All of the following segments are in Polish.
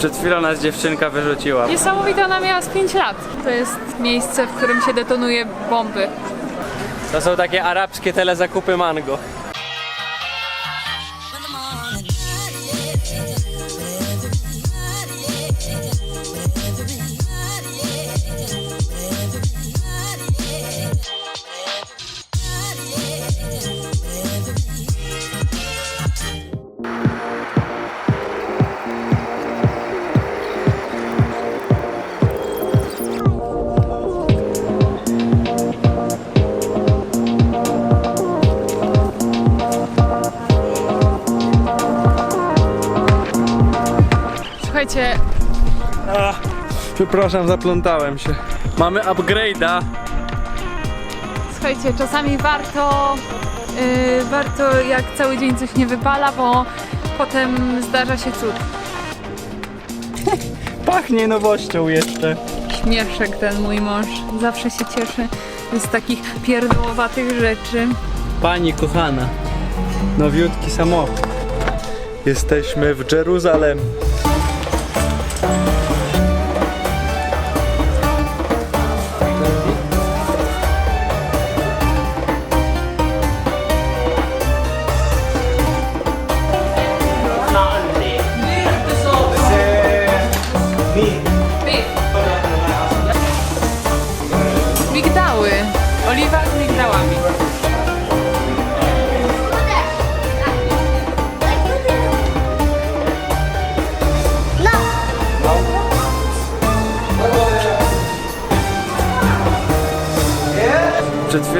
Przed chwilą nas dziewczynka wyrzuciła. Niesamowite, ona miała z 5 lat. To jest miejsce, w którym się detonuje bomby. To są takie arabskie telezakupy mango. Przepraszam, zaplątałem się. Mamy upgrade'a. słuchajcie, czasami warto, yy, warto jak cały dzień coś nie wypala, bo potem zdarza się cud. Pachnie nowością jeszcze. Śmieszek ten mój mąż zawsze się cieszy z takich pierdołowatych rzeczy. Pani kochana, nowiutki samochód. Jesteśmy w Jeruzalem.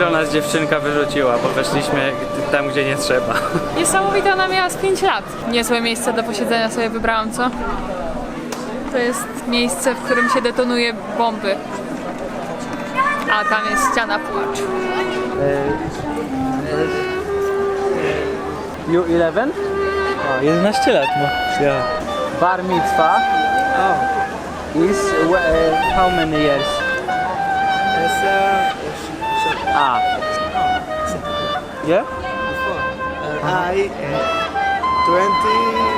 Chwilą nas dziewczynka wyrzuciła, bo weszliśmy tam, gdzie nie trzeba. Niesamowite, ona miała z 5 lat. Niezłe miejsce do posiedzenia sobie wybrałam, co? To jest miejsce, w którym się detonuje bomby. A tam jest ściana płaczu. You 11? O, 11 lat ma. Ja. Bar mitzvah is uh, how many years? Ah. Yeah? I, uh, 20,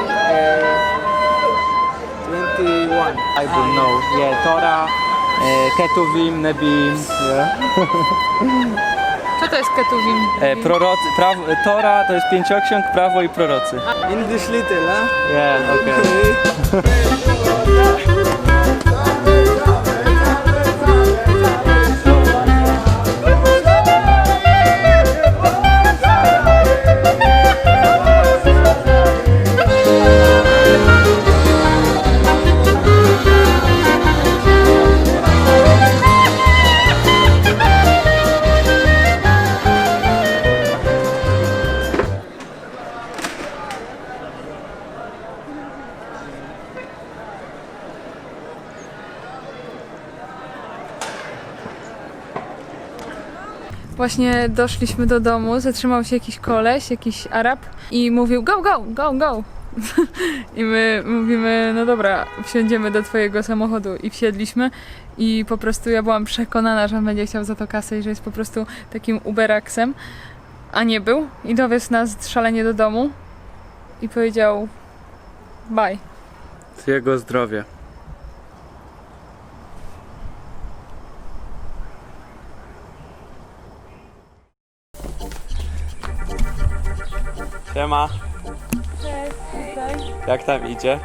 uh, 21. I don't know. Yeah, Torah, uh, Ketuvim, Nebim. Yeah. Co to jest ketuvim? E, prorocy, praw, Tora to jest pięcioksiąg, prawo i prorocy. English little, huh? Yeah, okay. Właśnie doszliśmy do domu, zatrzymał się jakiś koleś, jakiś Arab i mówił go, go, go, go. I my mówimy, no dobra, wsiądziemy do twojego samochodu i wsiedliśmy i po prostu ja byłam przekonana, że on będzie chciał za to kasę i że jest po prostu takim uberaksem, a nie był i dowiózł nas szalenie do domu i powiedział bye. Jego zdrowie. Siema. Jak tam idzie?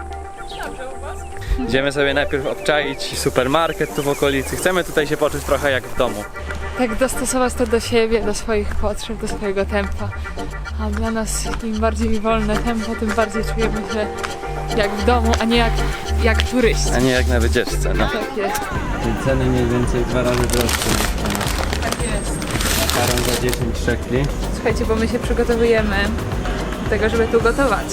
Idziemy sobie najpierw obczaić supermarket tu w okolicy. Chcemy tutaj się poczuć trochę jak w domu. Tak dostosować to do siebie, do swoich potrzeb, do swojego tempa. A dla nas im bardziej wolne tempo, tym bardziej czujemy się jak w domu, a nie jak, jak turyści. A nie jak na wycieczce, no. Tak jest. Ceny mniej więcej dwa razy droższe niż u nas. Tak jest. Makaron za 10 szekli. Słuchajcie, bo my się przygotowujemy tego, żeby tu gotować.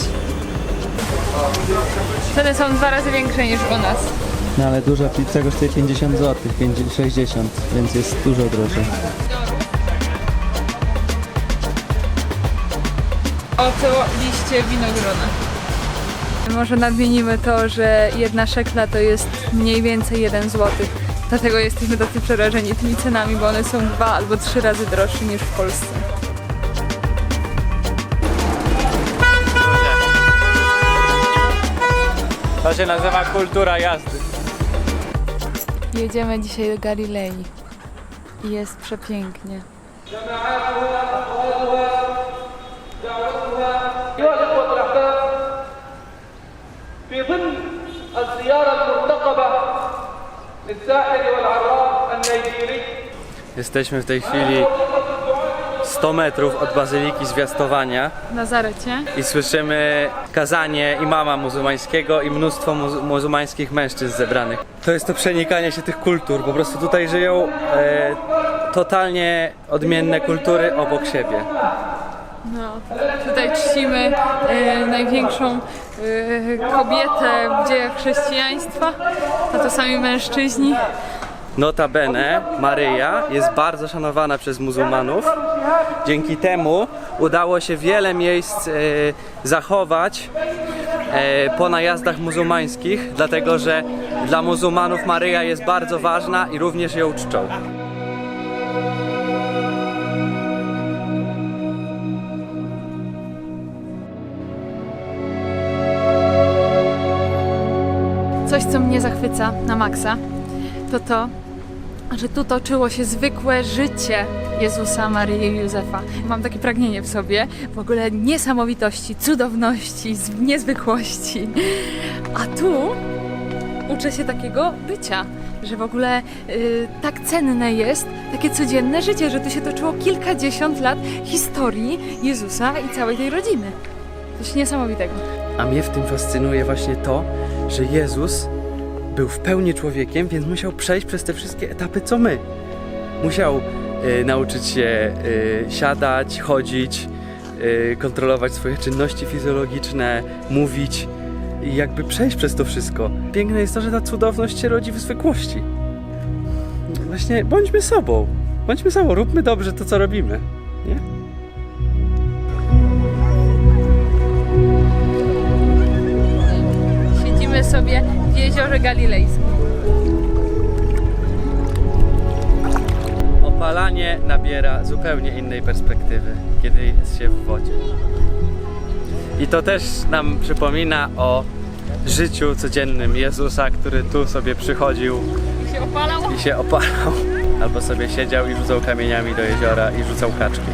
Ceny są dwa razy większe niż u nas. No ale duża pizza kosztuje 50 zł, 60, więc jest dużo drożej. Oto liście winogrona. Może nadmienimy to, że jedna szekla to jest mniej więcej 1 zł. Dlatego jesteśmy tacy przerażeni tymi cenami, bo one są dwa albo trzy razy droższe niż w Polsce. To się nazywa kultura jazdy. Jedziemy dzisiaj do Galilei i jest przepięknie. أيها الأخوة الأحباب في ضمن الزيارة المرتقبة للساحر والعراف النيجيري Jesteśmy w tej chwili 100 metrów od Bazyliki Zwiastowania Nazarecie. i słyszymy kazanie imama muzułmańskiego i mnóstwo muzu- muzułmańskich mężczyzn zebranych. To jest to przenikanie się tych kultur. Po prostu tutaj żyją e, totalnie odmienne kultury obok siebie. No, tutaj czcimy e, największą e, kobietę w dziejach chrześcijaństwa, a to sami mężczyźni. Notabene Maryja jest bardzo szanowana przez muzułmanów. Dzięki temu udało się wiele miejsc e, zachować e, po najazdach muzułmańskich, dlatego że dla muzułmanów Maryja jest bardzo ważna i również ją czczą. Coś, co mnie zachwyca na maksa, to to, że tu toczyło się zwykłe życie Jezusa, Maryi i Józefa. Mam takie pragnienie w sobie, w ogóle niesamowitości, cudowności, niezwykłości. A tu uczę się takiego bycia, że w ogóle y, tak cenne jest takie codzienne życie, że tu się toczyło kilkadziesiąt lat historii Jezusa i całej tej rodziny. Coś niesamowitego. A mnie w tym fascynuje właśnie to, że Jezus był w pełni człowiekiem, więc musiał przejść przez te wszystkie etapy, co my. Musiał e, nauczyć się e, siadać, chodzić, e, kontrolować swoje czynności fizjologiczne, mówić i jakby przejść przez to wszystko. Piękne jest to, że ta cudowność się rodzi w zwykłości. Właśnie bądźmy sobą. Bądźmy sobą, róbmy dobrze to, co robimy. Nie? Sobie w jeziorze galilejskim. Opalanie nabiera zupełnie innej perspektywy, kiedy jest się w wodzie. I to też nam przypomina o życiu codziennym Jezusa, który tu sobie przychodził I się opalał. i się opalał, albo sobie siedział i rzucał kamieniami do jeziora i rzucał kaczki.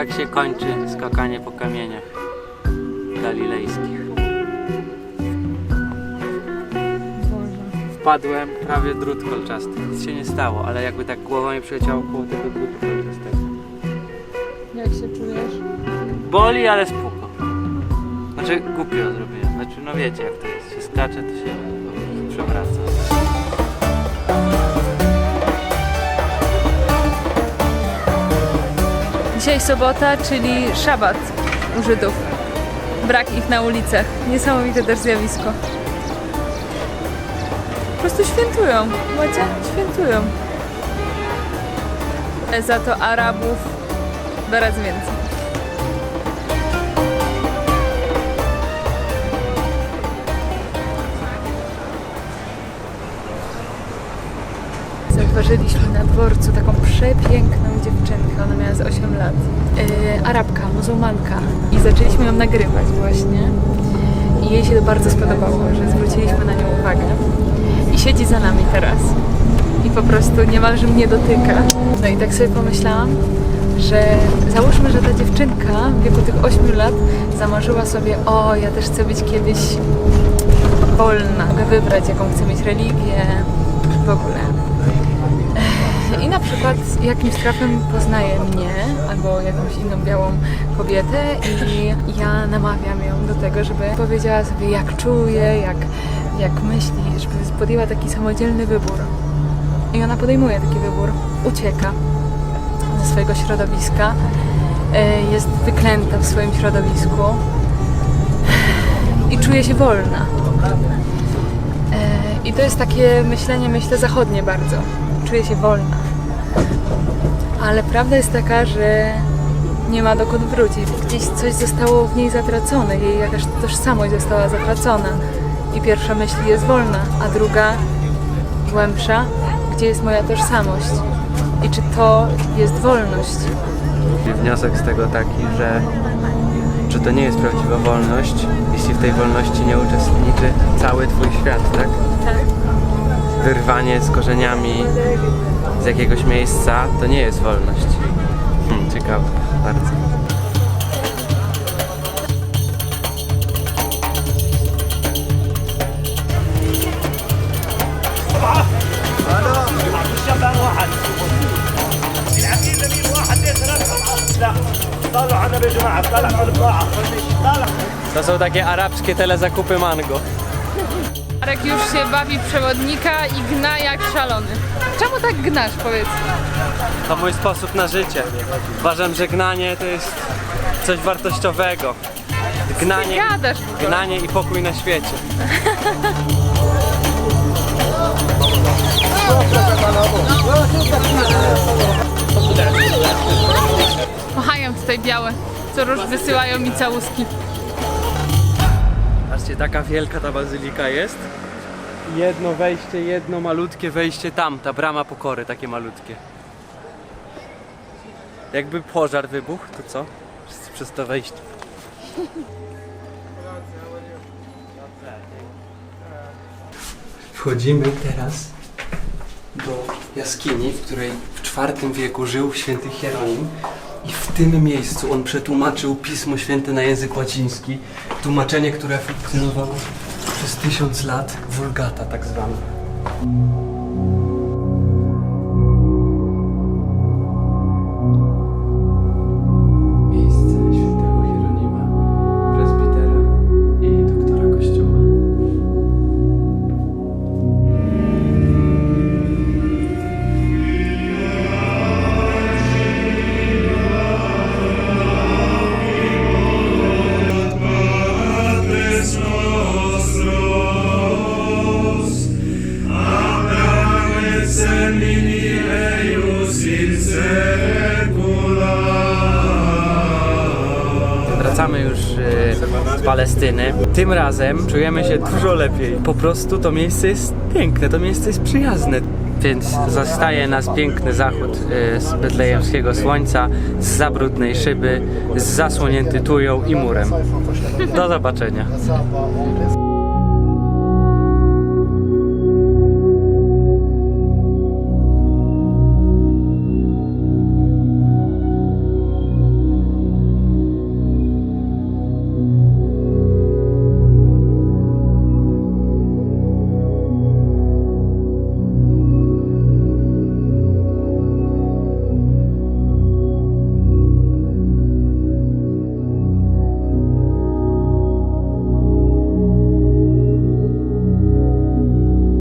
Tak się kończy skakanie po kamieniach galilejskich. Wpadłem prawie drut kolczasty. Nic się nie stało, ale jakby tak głowa mi przyleciała koło tego drutu kolczastego. Jak się czujesz? Boli, ale spoko. Znaczy głupio zrobiłem. Znaczy no wiecie jak to jest. Się skacze, to się przewraca. Dzisiaj sobota, czyli szabat u Żydów. Brak ich na ulicach. Niesamowite też zjawisko. Po prostu świętują. Macie? Świętują. Za to Arabów coraz więcej. Dworcu taką przepiękną dziewczynkę, ona miała z 8 lat. Yy, Arabka, muzułmanka. I zaczęliśmy ją nagrywać właśnie. I jej się to bardzo spodobało, że zwróciliśmy na nią uwagę. I siedzi za nami teraz. I po prostu niemalże mnie dotyka. No i tak sobie pomyślałam, że załóżmy, że ta dziewczynka w wieku tych 8 lat zamarzyła sobie, o ja też chcę być kiedyś wolna, mogę wybrać jaką chcę mieć religię, w ogóle. Na przykład jakimś trafem poznaje mnie albo jakąś inną białą kobietę i ja namawiam ją do tego, żeby powiedziała sobie jak czuje, jak, jak myśli, żeby podjęła taki samodzielny wybór. I ona podejmuje taki wybór, ucieka ze swojego środowiska, e, jest wyklęta w swoim środowisku i czuje się wolna. E, I to jest takie myślenie, myślę, zachodnie bardzo. Czuję się wolna. Ale prawda jest taka, że nie ma dokąd wrócić. Gdzieś coś zostało w niej zatracone, jej jakaś tożsamość została zatracona. I pierwsza myśl jest wolna, a druga głębsza, gdzie jest moja tożsamość i czy to jest wolność. Wniosek z tego taki, że, że to nie jest prawdziwa wolność, jeśli w tej wolności nie uczestniczy cały twój świat, tak? Tak. Wyrwanie z korzeniami z jakiegoś miejsca, to nie jest wolność. Hmm, ciekawe, bardzo. To są takie arabskie telezakupy mango. Arek już się bawi przewodnika i gna jak szalony. Czemu tak gnasz, powiedz? To mój sposób na życie. Uważam, że gnanie to jest coś wartościowego. Gnanie, Gadasz w ogóle. gnanie i pokój na świecie. Machają tutaj białe, co róż wysyłają mi całuski. Taka wielka ta bazylika jest. Jedno wejście, jedno malutkie wejście tam, ta brama pokory, takie malutkie. Jakby pożar wybuchł, to co? Wszyscy przez to wejście. Wchodzimy teraz do jaskini, w której w IV wieku żył święty Hieronim. I w tym miejscu on przetłumaczył Pismo Święte na język łaciński. Tłumaczenie, które funkcjonowało przez tysiąc lat, wulgata tak zwana. Z Palestyny. Tym razem czujemy się dużo lepiej. Po prostu to miejsce jest piękne, to miejsce jest przyjazne. Więc zostaje nas piękny zachód e, z betlejemskiego słońca, z zabrudnej szyby, z zasłonięty tują i murem. Do zobaczenia.